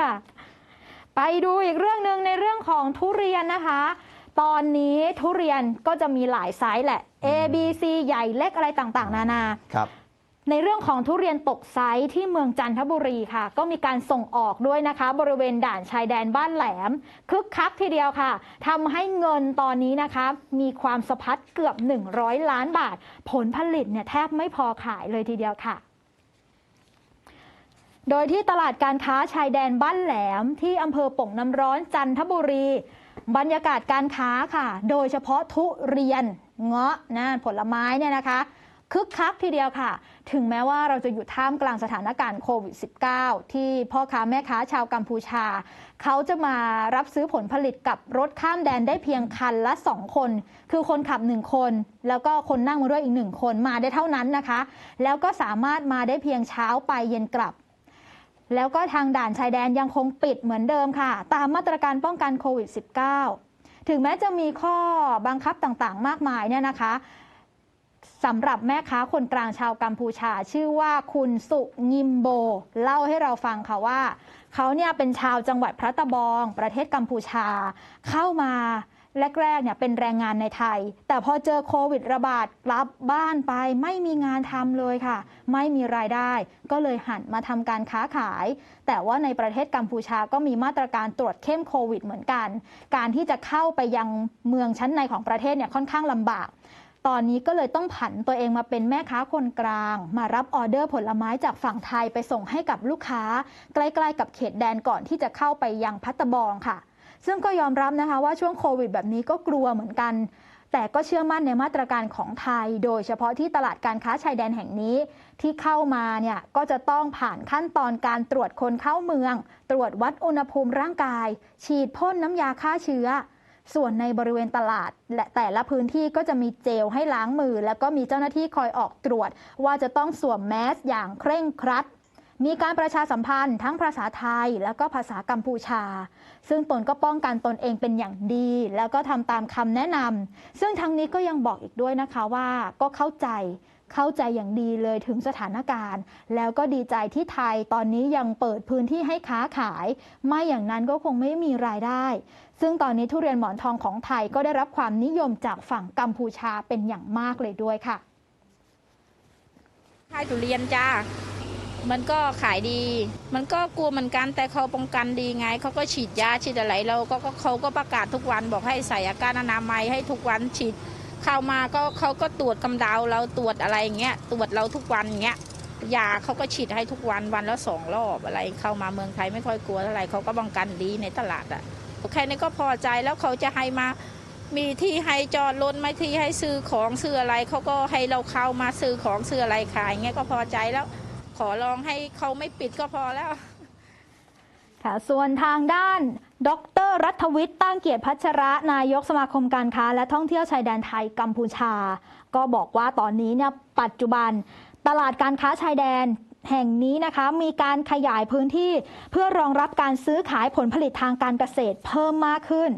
ค่ะ ไปดูอีกเรื่องหนึ่งในเรื่องของทุเรียนนะคะ ตอนนี้ทุเรียนก็จะมีหลายไซส์แหละ A B C ใหญ่เล็กอะไรต่างๆ นานา ครับ ในเรื่องของทุเรียนตกไซส์ที่เมืองจันทบุรีค่ะ ก็มีการส่งออกด้วยนะคะ บริเวณด่านชายแดนบ้านแหลม คึกคักทีเดียวค่ะทำให้เงินตอนนี้นะคะ มีความสะพัดเกือบ 100 ล้านบาท ผลผลิตเนี่ยแทบไม่พอขายเลยทีเดียวค่ะ โดยที่ตลาดการค้าชายแดนบ้านแหลมที่อำเภอป่งน้ำร้อนจันทบุรี บรรยากาศการค้าค่ะ โดยเฉพาะทุเรียนเงาะนะผลไม้เนี่ยนะคะคึกคักทีเดียวค่ะ ถึงแม้ว่าเราจะอยู่ท่ามกลางสถานการณ์โควิด -19 ที่พ่อค้าแม่ค้าชาวกัมพูชา เขาจะมารับซื้อผลผลิตกับรถข้ามแดนได้เพียงคันละ 2 คน คือคนขับ 1 คน แล้วก็คนนั่งมาด้วยอีก 1 คนมาได้เท่านั้นนะคะ แล้วก็สามารถมาได้เพียงเช้าไปเย็นกลับ แล้วก็ทางด่านชายแดนยังคงปิดเหมือนเดิมค่ะ ตามมาตรการป้องกันโควิด -19 ถึงแม้จะมีข้อบังคับต่างๆ มากมายเนี่ยนะคะสำหรับแม่ค้าคนกลางชาวกัมพูชา ชื่อว่าคุณสุงิมโบ เล่าให้เราฟังค่ะว่า เขาเนี่ยเป็นชาวจังหวัดพระตะบอง ประเทศกัมพูชาเข้ามา แรกๆเนี่ยเป็นแรงงานในไทย แต่พอเจอโควิดระบาดกลับบ้านไปไม่มีงานทำเลยค่ะ ไม่มีรายได้ ก็เลยหันมาทำการค้าขาย แต่ว่าในประเทศกัมพูชาก็มีมาตรการตรวจเข้มโควิดเหมือนกัน การที่จะเข้าไปยังเมืองชั้นในของประเทศเนี่ยค่อนข้างลำบากตอนนี้ก็เลยต้องผันตัวเองมาเป็นแม่ค้าคนกลาง มารับออเดอร์ผลไม้จากฝั่งไทยไปส่งให้กับลูกค้า ใกล้ๆกับเขตแดนก่อนที่จะเข้าไปยังพัตตบองค่ะ ซึ่งก็ยอมรับนะคะว่าช่วงโควิดแบบนี้ก็กลัวเหมือนกัน แต่ก็เชื่อมั่นในมาตรการของไทย โดยเฉพาะที่ตลาดการค้าชายแดนแห่งนี้ที่เข้ามาเนี่ยก็จะต้องผ่านขั้นตอนการตรวจคนเข้าเมือง ตรวจวัดอุณหภูมิร่างกาย ฉีดพ่นน้ำยาฆ่าเชื้อส่วนในบริเวณตลาด และแต่ละพื้นที่ก็จะมีเจลให้ล้างมือ แล้วก็มีเจ้าหน้าที่คอยออกตรวจ ว่าจะต้องสวมแมสอย่างเคร่งครัด มีการประชาสัมพันธ์ทั้งภาษาไทยแล้วก็ภาษากัมพูชา ซึ่งตนก็ป้องกันตนเองเป็นอย่างดี แล้วก็ทำตามคำแนะนำซึ่งทั้งนี้ก็ยังบอกอีกด้วยนะคะว่าก็เข้าใจเข้าใจอย่างดีเลยถึงสถานการณ์ แล้วก็ดีใจที่ไทยตอนนี้ยังเปิดพื้นที่ให้ค้าขาย ไม่อย่างนั้นก็คงไม่มีรายได้ ซึ่งตอนนี้ทุเรียนหมอนทองของไทยก็ได้รับความนิยมจากฝั่งกัมพูชาเป็นอย่างมากเลยด้วยค่ะขายทุเรียนจ้า มันก็ขายดี มันก็กลัวเหมือนกันแต่เขาป้องกันดีไง เขาก็ฉีดยาฉีดอะไรเราก็เขาก็ประกาศทุกวันบอกให้ใส่อาการอนามัยให้ทุกวันฉีดเข้ามาก็เขาก็ตรวจกำเดาเราตรวจอะไรอย่างเงี้ยตรวจเราทุกวันอย่างเงี้ยยาเขาก็ฉีดให้ทุกวันวันละสองรอบอะไรเข้ามาเมืองไทยไม่ค่อยกลัวเท่าไหร่เขาก็ป้องกันดีในตลาดอะแค่นี้ก็พอใจแล้วเขาจะให้มามีที่ให้จอดรถไม่ที่ให้ซื้อของซื้ออะไรเขาก็ให้เราเข้ามาซื้อของซื้ออะไรขายเงี้ยก็พอใจแล้ว ขอลองให้เขาไม่ปิดก็พอแล้ว ค่ะ ส่วนทางด้าน ดร รัฐวิทย์ตั้งเกียรติพัชระ นายกสมาคมการค้า และท่องเที่ยวชายแดนไทยกัมพูชา ก็บอกว่าตอนนี้เนี่ยปัจจุบันตลาดการค้าชายแดนแห่งนี้นะคะ มีการขยายพื้นที่เพื่อรองรับการซื้อขายผลผลิตทางการเกษตรเพิ่มมากขึ้น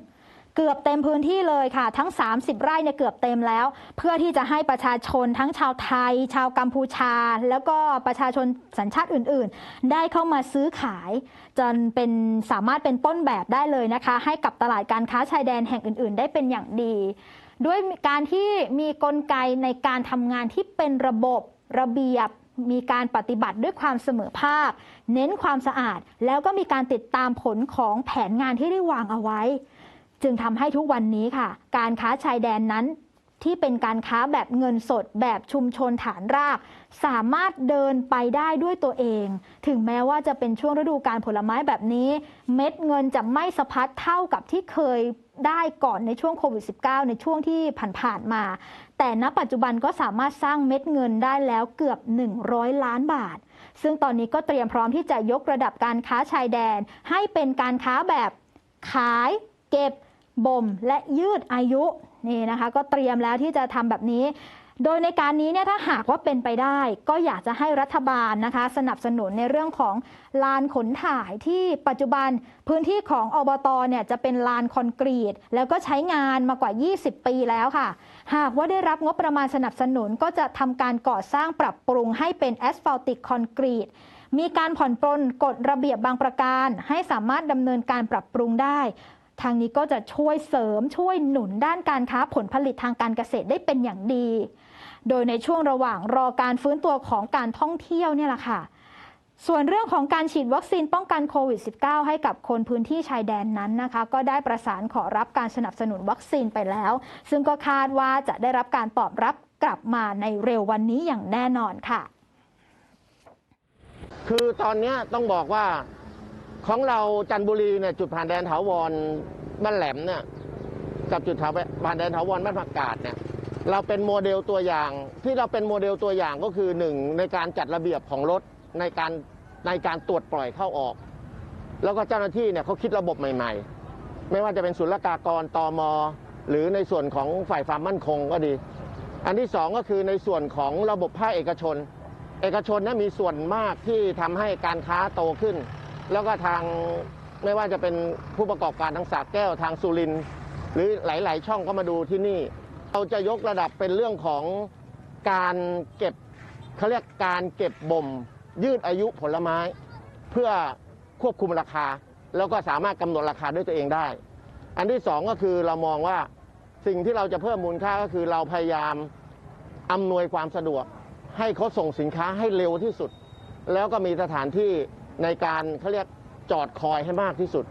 เกือบเต็มพื้นที่เลยค่ะ ทั้ง 30 ไร่เนี่ยเกือบเต็มแล้ว เพื่อที่จะให้ประชาชนทั้งชาวไทย ชาวกัมพูชา แล้วก็ประชาชนสัญชาติอื่น ๆ ได้เข้ามาซื้อขาย จนเป็นสามารถเป็นต้นแบบได้เลยนะคะ ให้กับตลาดการค้าชายแดนแห่งอื่น ๆ ได้เป็นอย่างดี ด้วยการที่มีกลไกในการทำงานที่เป็นระบบระเบียบมีการปฏิบัติด้วยความเสมอภาค เน้นความสะอาด แล้วก็มีการติดตามผลของแผนงานที่ได้วางเอาไว้ จึงทำให้ทุกวันนี้ค่ะ การค้าชายแดนนั้นที่เป็นการค้าแบบเงินสดแบบชุมชนฐานราก สามารถเดินไปได้ด้วยตัวเอง ถึงแม้ว่าจะเป็นช่วงฤดูการผลไม้แบบนี้ เม็ดเงินจะไม่สะพัดเท่ากับที่เคยได้ก่อนในช่วงโควิด -19 ในช่วงที่ผ่านๆมา แต่ณปัจจุบันก็สามารถสร้างเม็ดเงินได้แล้วเกือบ 100 ล้านบาท ซึ่งตอนนี้ก็เตรียมพร้อมที่จะยกระดับการค้าชายแดน ให้เป็นการค้าแบบขายเก็บ บ่มและยืดอายุนี่นะคะ ก็เตรียมแล้วที่จะทำแบบนี้ โดยในการนี้เนี่ยถ้าหากว่าเป็นไปได้ ก็อยากจะให้รัฐบาลนะคะ สนับสนุนในเรื่องของลานขนถ่ายที่ปัจจุบันพื้นที่ของอบตเนี่ยจะเป็นลานคอนกรีต แล้วก็ใช้งานมากว่า 20 ปีแล้วค่ะ หากว่าได้รับงบประมาณสนับสนุนก็จะทำการก่อสร้างปรับปรุงให้เป็นแอสฟัลติกคอนกรีตมีการผ่อนปลนกฎระเบียบบางประการ ให้สามารถดำเนินการปรับปรุงได้ ทางนี้ก็จะช่วยเสริมช่วยหนุนด้านการค้าผลผลิตทางการเกษตรได้เป็นอย่างดี โดยในช่วงระหว่างรอการฟื้นตัวของการท่องเที่ยวเนี่ยแหละค่ะส่วนเรื่องของการฉีดวัคซีนป้องกันโควิด -19 ให้กับคนพื้นที่ชายแดนนั้นนะคะ ก็ได้ประสานขอรับการสนับสนุนวัคซีนไปแล้ว ซึ่งก็คาดว่าจะได้รับการตอบรับกลับมาในเร็ววันนี้อย่างแน่นอนค่ะ คือตอนนี้ต้องบอกว่า ของเราจันทบุรีเนี่ยจุดผ่านแดนถาวรบ้านแหลมเนี่ยกับจุดผ่านแดนถาวรบ้านผักกาดเนี่ยเราเป็นโมเดลตัวอย่างที่เราเป็นโมเดลตัวอย่างก็คือหนึ่งในการจัดระเบียบของรถในการในการตรวจปล่อยเข้าออก แล้วก็เจ้าหน้าที่เนี่ยเขาคิดระบบใหม่ ๆ ไม่ว่าจะเป็นศุลกากรตอมหรือในส่วนของฝ่ายความมั่นคงก็ดี อันที่สองก็คือในส่วนของระบบภาคเอกชน เอกชนเนี่ยมีส่วนมากที่ทำให้การค้าโตขึ้น แล้วก็ทางไม่ว่าจะเป็นผู้ประกอบการทางสากแก้วทางสุรินหรือหลาย ๆ ช่องก็มาดูที่นี่ เราจะยกระดับเป็นเรื่องของการเก็บเขาเรียกการเก็บบ่ม ยืดอายุผลไม้ เพื่อควบคุมราคา แล้วก็สามารถกำหนดราคาด้วยตัวเองได้ อันที่สองก็คือเรามองว่าสิ่งที่เราจะเพิ่มมูลค่าก็คือเราพยายามอำนวยความสะดวก ให้เขาส่งสินค้าให้เร็วที่สุด แล้วก็มีสถานที่ ในการเขาเรียกจอดคอยให้มากที่สุด